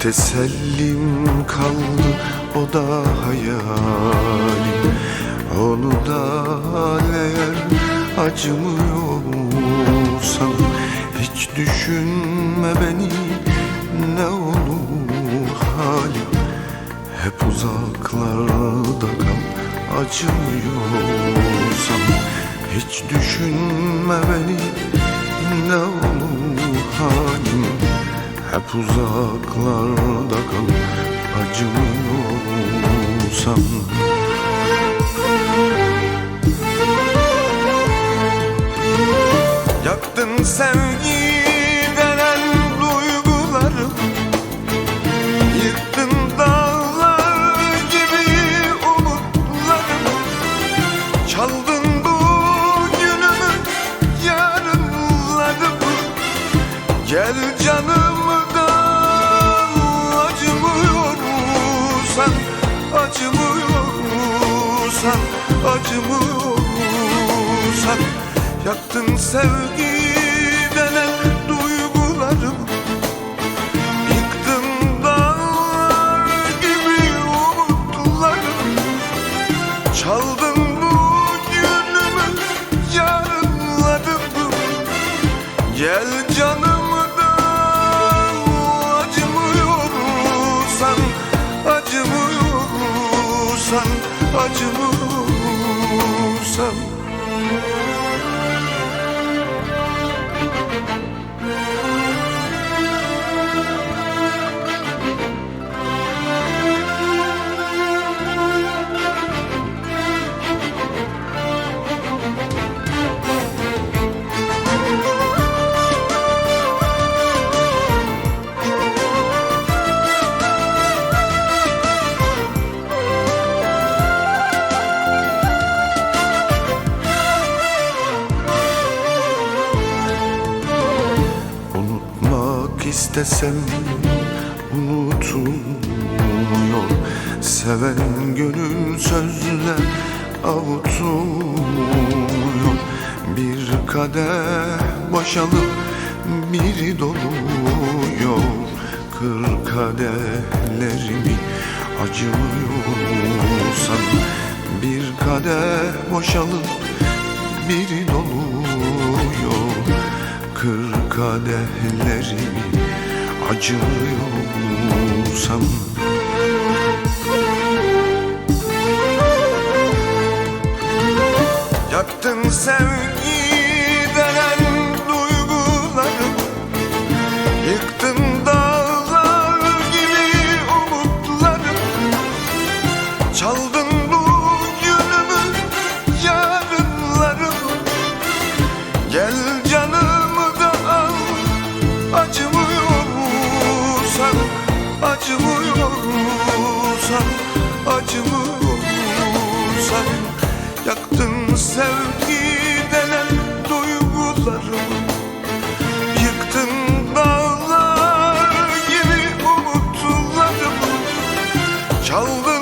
tesellim kaldı o da hayalim. Onu da eğer acımıyorsan Hiç düşünme beni ne olur halim. Hep uzaklarda kal acımıyorsan Hiç düşünme beni ne olur halim hep uzaklarda kal acımıyorsan Yaktın sevgi denen duygularım Yıktın dağlar gibi umutlarım Çaldın bugünümü yarınlarımı. Gel canımdan acımıyorsan Acımıyorsan, acımıyorsan Yaktın sevgi denen duygularımı. Yıktın dağlar gibi umutlarımı. Çaldın bugünümü yarınlarımı Gel canımdan Acımıyorsan, acımıyorsan istesem unutulmuyor. Seven gönül sözle avutulmuyor. Bir kadeh boşalıp biri doluyor. Kır kadehlerimi acımıyorsan Bir kadeh boşalıp biri doluyor. Kır kadehlerimi acıyorsam Yaktın sevgi denen duygularımı Yıktın dağlar gibi umutlarımı Çaldın bugünümü yarınlarımı Acımıyorsan Acımıyorsan Yaktın sevgi denen duygularımı. Yıktın dağlar gibi umutlarımı. Çaldın